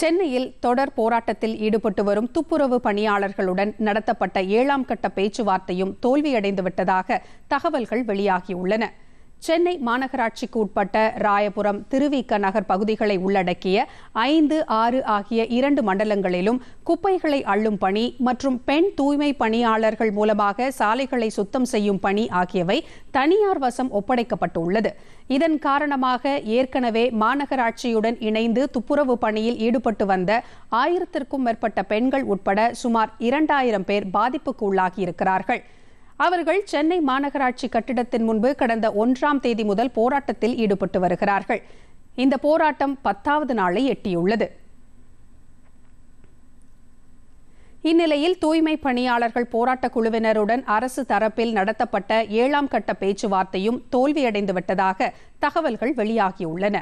சென்னையில் தொடர் போராட்டத்தில் ஈடுபட்டு வரும் துப்புரவு பணியாளர்களுடன் நடத்தப்பட்ட ஏழாம் கட்ட பேச்சுவார்த்தையும் தோல்வியடைந்து விட்டதாக தகவல்கள் வெளியாகியுள்ளன. சென்னை மாநகராட்சிக்கு உட்பட்ட ராயபுரம் திருவிக்க நகர் பகுதிகளை உள்ளடக்கிய ஐந்து ஆறு ஆகிய இரண்டு மண்டலங்களிலும் குப்பைகளை அள்ளும் பணி மற்றும் பெண் தூய்மை பணியாளர்கள் மூலமாக சாலைகளை சுத்தம் செய்யும் பணி ஆகியவை தனியார் வசம் ஒப்படைக்கப்பட்டுள்ளது. இதன் காரணமாக ஏற்கனவே மாநகராட்சியுடன் இணைந்து துப்புரவு பணியில் ஈடுபட்டு வந்த ஆயிரத்திற்கும் மேற்பட்ட பெண்கள் உட்பட சுமார் இரண்டாயிரம் பேர் பாதிப்புக்கு உள்ளாகியிருக்கிறார்கள். அவர்கள் சென்னை மாநகராட்சி கட்டிடத்தின் முன்பு கடந்த ஒன்றாம் தேதி முதல் போராட்டத்தில் ஈடுபட்டு வருகிறார்கள். இந்த போராட்டம் பத்தாவது நாளை எட்டியுள்ளது. இந்நிலையில் தூய்மை பணியாளர்கள் போராட்ட குழுவினருடன் அரசு தரப்பில் நடத்தப்பட்ட ஏழாம் கட்ட பேச்சுவார்த்தையும் தோல்வியடைந்துவிட்டதாக தகவல்கள் வெளியாகியுள்ளன.